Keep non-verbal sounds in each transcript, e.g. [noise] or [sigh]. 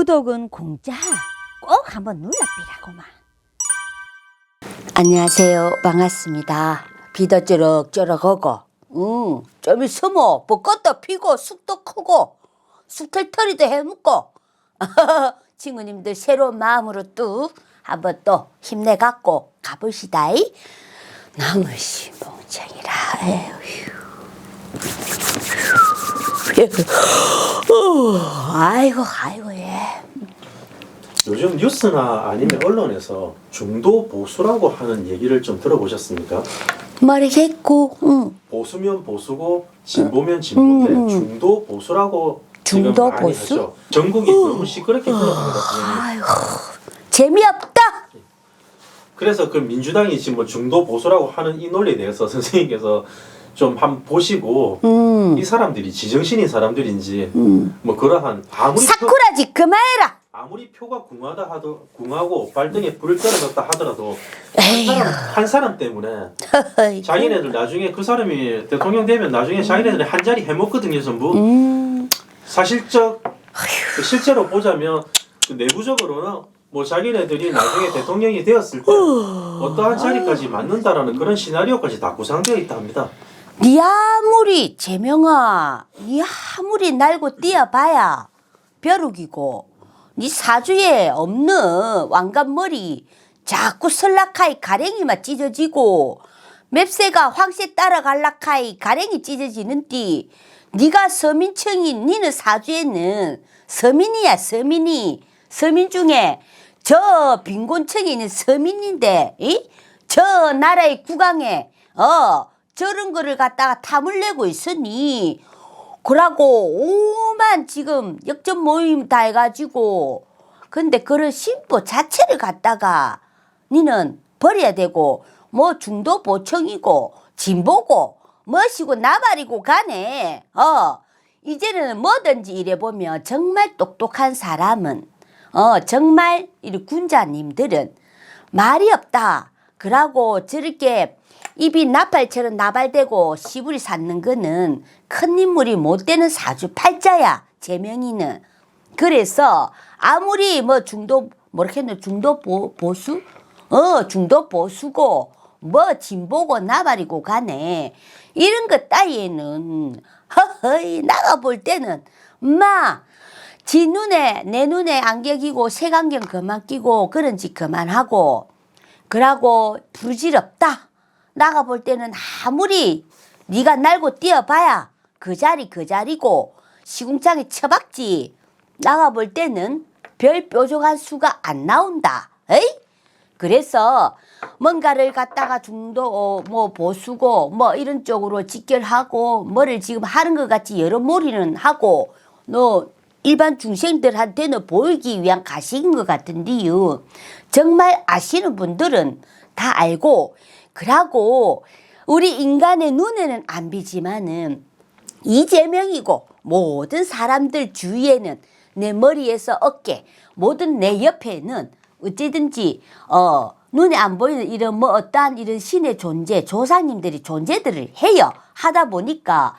구독은 공짜. 꼭 한번 눌러비라고만. 안녕하세요. 반갑습니다. 비도 쩌럭쩌럭하고, 응, 좀 있으면 벚꽃도 피고 숲도 크고 숲털털이도 해먹고 [laughs] 친구님들 새로운 마음으로 또 한번 또 힘내갖고 가보시다이. 나무씨 멍청이라. 에휴. 어, 아이고 아이고 예. 요즘 뉴스나 아니면 언론에서 중도 보수라고 하는 얘기를 좀 들어보셨습니까? 모르겠고 응. 보수면 보수고 진보면 진보인데 음, 음. 중도 보수라고 지금 중도 많이 보수? 하죠. 전국이 너무 시끄럽게 흘러갑니다. 아이고 재미없다. 그래서 그 민주당이 지금 뭐 중도 보수라고 하는 이 논리에 대해서 [laughs] 선생님께서 좀 한번 보시고 음. 이 사람들이 지정신인 사람들인지 음. 뭐 그러한 아무리 표, 사쿠라지 그만해라. 아무리 표가 궁하다 하더 궁하고 발등에 불을 떨어졌다 하더라도 한. 사람, 한 사람 때문에 자기네들 나중에 그 사람이 대통령 되면 나중에 자기네들이 한 자리 해먹거든요 전부 음. 사실적 그 실제로 보자면 그 내부적으로는 뭐 자기네들이 나중에 대통령이 되었을 때 어떠한 자리까지 맞는다라는 그런 시나리오까지 다 구상되어 있다 합니다. 니 아무리 재명아, 니 아무리 날고 뛰어봐야 벼룩이고, 니 사주에 없는 왕관머리 자꾸 설락하이 가랭이만 찢어지고, 맵새가 황새 따라갈락하이 가랭이 찢어지는디, 니가 서민청인 니는 사주에는 서민이야 서민이 서민 중에 저 빈곤층에 있는 서민인데, 이? 저 나라의 국왕에 어 저런 거를 갖다가 탐을 내고 있으니 그러고 오만 지금 역전 모임 다 해가지고 근데 그런 신보 자체를 갖다가 니는 버려야 되고 뭐 중도 보청이고 진보고 멋이고 나발이고 가네. 어 이제는 뭐든지 이래 보면 정말 똑똑한 사람은 어 정말 이 군자님들은 말이 없다. 그러고 저렇게 입이 나팔처럼 나발대고 시부리 쌓는 거는 큰 인물이 못 되는 사주 팔자야 제명이는. 그래서 아무리 뭐 중도 뭐렇겠노 중도 보, 보수? 어 중도 보수고 뭐 진보고 나발이고 가네 이런 것 따위에는 허허이 나가 볼 때는 마 지 눈에 내 눈에 안경이고 색안경 그만 끼고 그런 짓 그만하고. 그러고 부질없다 나가 볼 때는 아무리 네가 날고 뛰어봐야 그 자리 그 자리고 시궁창에 처박지 나가 볼 때는 별 뾰족한 수가 안 나온다 에이 그래서 뭔가를 갖다가 중도 어, 뭐 보수고 뭐 이런 쪽으로 직결하고 뭐를 지금 하는 것 같이 여러 몰이는 하고 너 일반 중생들한테는 보이기 위한 가식인 것 같은데요. 정말 아시는 분들은 다 알고 그러고 우리 인간의 눈에는 안 비지만은 이재명이고 모든 사람들 주위에는 내 머리에서 어깨 모든 내 옆에는 어찌든지 어 눈에 안 보이는 이런 뭐 어떠한 이런 신의 존재 조상님들이 존재들을 해요. 하다 보니까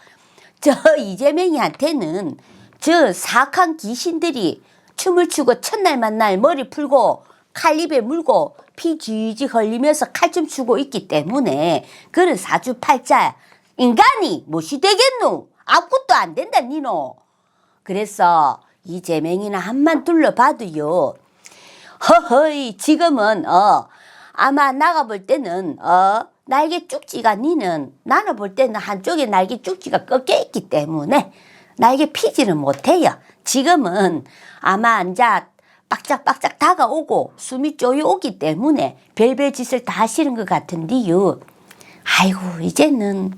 저 이재명이한테는 저 사악한 귀신들이 춤을 추고 첫날 만날 머리 풀고 칼입에 물고 피 쥐쥐 흘리면서 칼춤 추고 있기 때문에 그런 사주팔자 인간이 무엇이 되겠노? 아무것도 안 된다 니노. 그래서 이재명이나 한만 둘러봐도요. 허허이 지금은 어 아마 나가 볼 때는 어 날개 쭉지가 니는 나는 볼 때는 한쪽에 날개 쭉지가 꺾여 있기 때문에 날개 피지는 못해요. 지금은 아마 앉아 빡짝빡짝 다가오고 숨이 쪼여오기 때문에 별별 짓을 다 하시는 것 같은데요. 아이고 이제는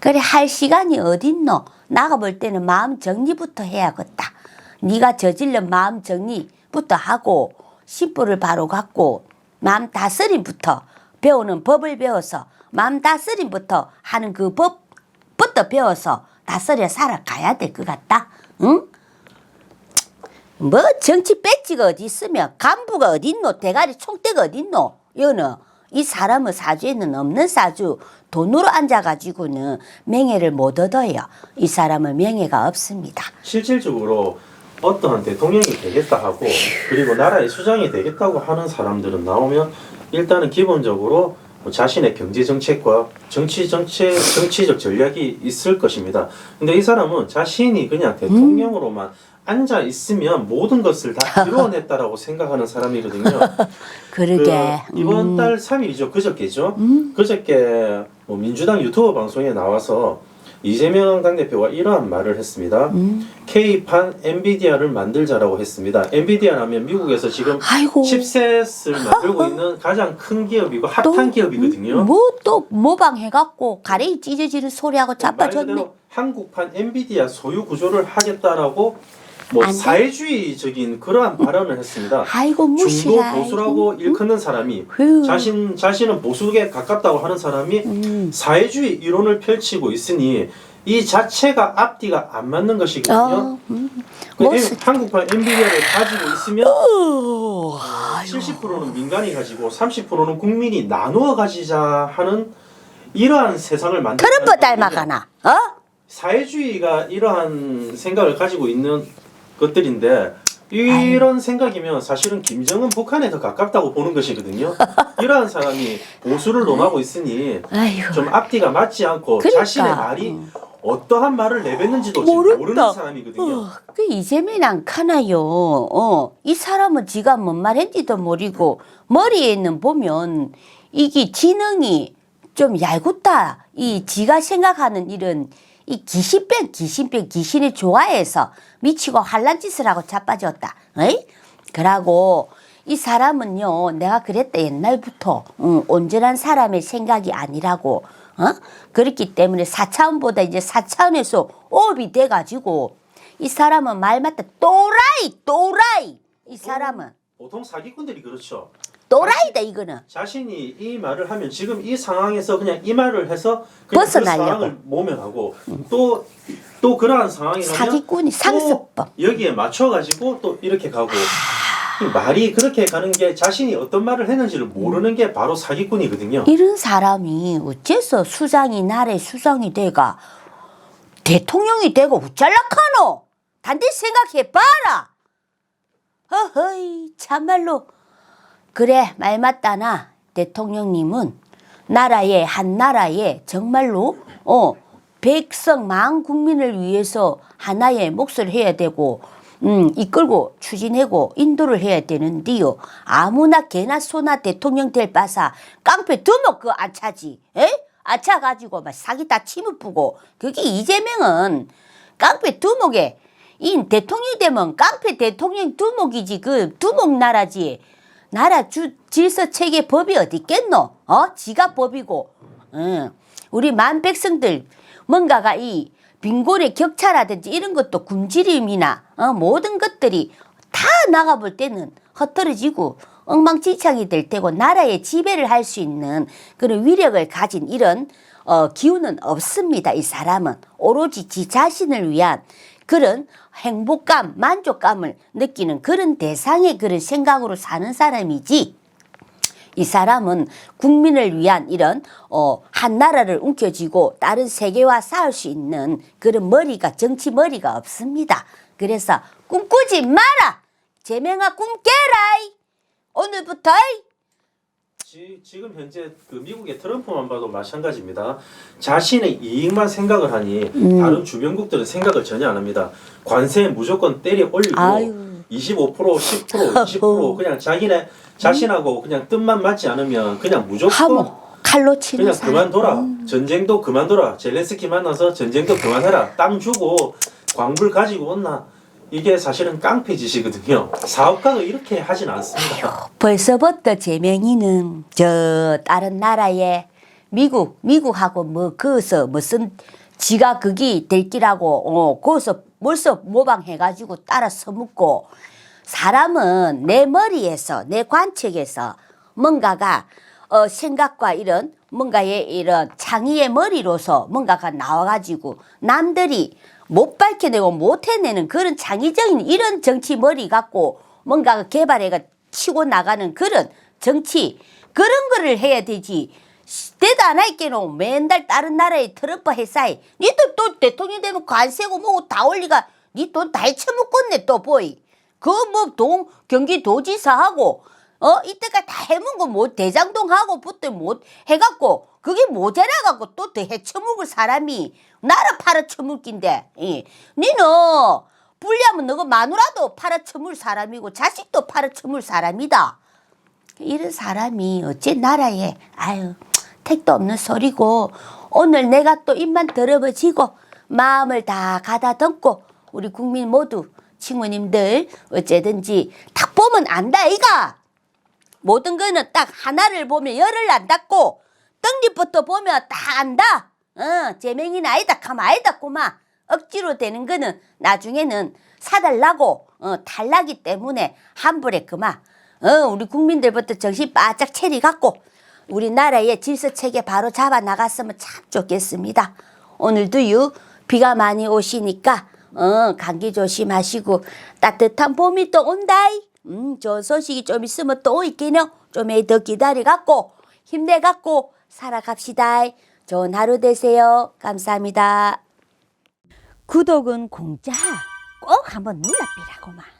그래 할 시간이 어딨노? 나가 볼 때는 마음 정리부터 해야겠다. 네가 저질른 마음 정리부터 하고 심부를 바로 갖고 마음 다스림부터 배우는 법을 배워서 마음 다스림부터 하는 그 법부터 배워서 다스려 살아가야 될 것 같다. 응? 뭐 정치 배지가 어디 있으며 간부가 어디 있노? 대가리 총대가 어디 있노? 여는 이 사람은 사주에는 없는 사주. 돈으로 앉아가지고는 명예를 못 얻어요. 이 사람은 명예가 없습니다. 실질적으로 어떠한 대통령이 되겠다 하고 그리고 나라의 수장이 되겠다고 하는 사람들은 나오면 일단은 기본적으로 뭐 자신의 경제 정책과 정치 정책 정치적 전략이 있을 것입니다. 근데 이 사람은 자신이 그냥 대통령으로만 앉아 있으면 모든 것을 다 [laughs] 이루어냈다라고 생각하는 사람이거든요. [laughs] 그러게. 그 이번 음. 달 3일이죠. 그저께죠. 음. 그저께 뭐 민주당 유튜브 방송에 나와서 이재명 당대표가 이러한 말을 했습니다. 음. K판 엔비디아를 만들자라고 했습니다. 엔비디아라면 미국에서 지금 아이고. 칩셋을 만들고 있는 가장 큰 기업이고 핫한 기업이거든요. 뭐 또 모방해갖고 가래이 찢어지는 소리하고 말 자빠졌네. 한국판 엔비디아 소유 구조를 하겠다라고 뭐 안 돼. 사회주의적인 그러한 발언을 했습니다. 아이고 중도 무시라. 보수라고 일컫는 사람이 휴. 자신 자신은 보수에 가깝다고 하는 사람이 음. 사회주의 이론을 펼치고 있으니 이 자체가 앞뒤가 안 맞는 것이거든요. 어, 음. 그뭐 한국판 엔비디아를 가지고 있으면 어, 70%는 민간이 가지고 30%는 국민이 나누어 가지자 하는 이러한 세상을 만들 트럼프 닮아가나? 어? 사회주의가 이러한 생각을 가지고 있는 것들인데 이런 생각이면 사실은 김정은 북한에 더 가깝다고 보는 것이거든요. 이러한 사람이 보수를 논하고 있으니 아이고. 좀 앞뒤가 맞지 않고 그러니까. 자신의 말이 음. 어떠한 말을 내뱉는지도 지금 모른다. 모르는 사람이거든요. 어, 그 이재명이 안 카나요. 어, 이 사람은 지가 뭔 말했는지도 모르고 머리에 있는 보면 이게 지능이 좀 얄궂다. 이 지가 생각하는 이런 이 귀신병 귀신병 귀신이 좋아해서 미치고 환란 짓을 하고 자빠졌다. 에이? 그러고 이 사람은요 내가 그랬다 옛날부터 응, 온전한 사람의 생각이 아니라고 어? 그렇기 때문에 4차원보다 이제 4차원에서 업이 돼가지고 이 사람은 말 맞다 또라이 또라이 이 사람은 보통 사기꾼들이 그렇죠. 또라이다 이거는. 자신이 이 말을 하면 지금 이 상황에서 그냥 이 말을 해서 그냥 그 벗어나려고. 상황을 모면하고 또 또 그러한 상황이라면 사기꾼이 또 상습법 여기에 맞춰 가지고 또 이렇게 가고. 이 말이 그렇게 가는 게 자신이 어떤 말을 했는지를 모르는 게 바로 사기꾼이거든요. 이런 사람이 어째서 수장이 나라의 수장이 돼가 대통령이 되고 우짤락하노? 단디 생각해봐라! 허허이 참말로 그래 말 맞다나? 대통령님은 나라의 한 나라에 정말로 어 백성 만 국민을 위해서 하나의 몫을 해야 되고 음 이끌고 추진하고 인도를 해야 되는데요. 아무나 개나 소나 대통령 될 바사 깡패 두목 그안 차지 에? 아차 가지고 막 사기 다 치무프고 그게 이재명은 깡패 두목에 이 대통령이 되면 깡패 대통령 두목이지 그 두목 나라지 나라 주 질서 체계 법이 어디 있겠노? 어? 지가 법이고. 응. 우리 만 백성들 뭔가가 이 빈곤의 격차라든지 이런 것도 굶주림이나 어, 모든 것들이 다 나가 볼 때는 헛떨어지고 엉망진창이 될 테고 나라의 지배를 할 수 있는 그런 위력을 가진 이런 어, 기운은 없습니다. 이 사람은 오로지 지 자신을 위한 그런 행복감, 만족감을 느끼는 그런 대상의 그런 생각으로 사는 사람이지. 이 사람은 국민을 위한 이런 어, 한 나라를 움켜쥐고 다른 세계와 싸울 수 있는 그런 머리가 정치 머리가 없습니다. 그래서 꿈꾸지 마라. 제명아 꿈 깨라. 오늘부터 지, 지금 현재 그 미국의 트럼프만 봐도 마찬가지입니다. 자신의 이익만 생각을 하니 음. 다른 주변국들은 생각을 전혀 안 합니다. 관세 무조건 때려 올리고 아유. 25% 10% 20% 그냥 자기네 자신하고 그냥 뜻만 맞지 않으면 그냥 무조건 하모 칼로 치는 그냥 사람. 그만둬라. 전쟁도 그만둬라. 젤렌스키 만나서 전쟁도 그만해라. 땅 주고 광불 가지고 온나. 이게 사실은 깡패 짓이거든요. 사업가도 이렇게 하진 않습니다. 벌써부터 제명이는 저 다른 나라에 미국 미국하고 뭐 거기서 무슨 지가 그기 될 기라고 어 거기서 벌써 모방해가지고 따라 서묻고 사람은 내 머리에서 내 관측에서 뭔가가 어 생각과 이런 뭔가의 이런 창의의 머리로서 뭔가가 나와가지고 남들이 못 밝혀내고 못 해내는 그런 창의적인 이런 정치 머리 갖고 뭔가 개발해가 치고 나가는 그런 정치 그런 거를 해야 되지. 할게는 맨날 다른 나라의 트럼프 회사에 니들 또 대통령 되면 관세고 뭐고 다 올리가 니 돈다 처먹겠네 또 보이. 그 뭐 동 경기도지사하고 어 이때까지 다 해먹은 거뭐 대장동하고 붙들 못 해갖고 그게 모자라갖고 또 더 해쳐먹을 사람이 나라 팔아쳐먹긴데 예. 니는 불리하면 너가 마누라도 팔아쳐물 사람이고 자식도 팔아쳐물 사람이다. 이런 사람이 어째 나라에 아유 택도 없는 소리고 오늘 내가 또 입만 더러워지고 마음을 다 가다듬고 우리 국민 모두 친구님들 어째든지 딱 보면 안다 이가 모든 거는 딱 하나를 보면 열을 안 닫고 떡잎부터 보면 다 안다 어 제명이는 아니다 가만 아니다 꼬마 억지로 되는 거는 나중에는 사달라고 어 탈라기 때문에 환불에 그만 어 우리 국민들부터 정신 바짝 차리 갖고 우리나라의 질서 체계 바로 잡아 나갔으면 참 좋겠습니다. 오늘도요 비가 많이 오시니까 어 감기 조심하시고 따뜻한 봄이 또 온다이. 음 좋은 소식이 좀 있으면 또 있겠네요. 좀더 기다려 갖고 힘내 갖고 살아갑시다. 좋은 하루 되세요. 감사합니다. 구독은 공짜 꼭 한번 눌러비라고만.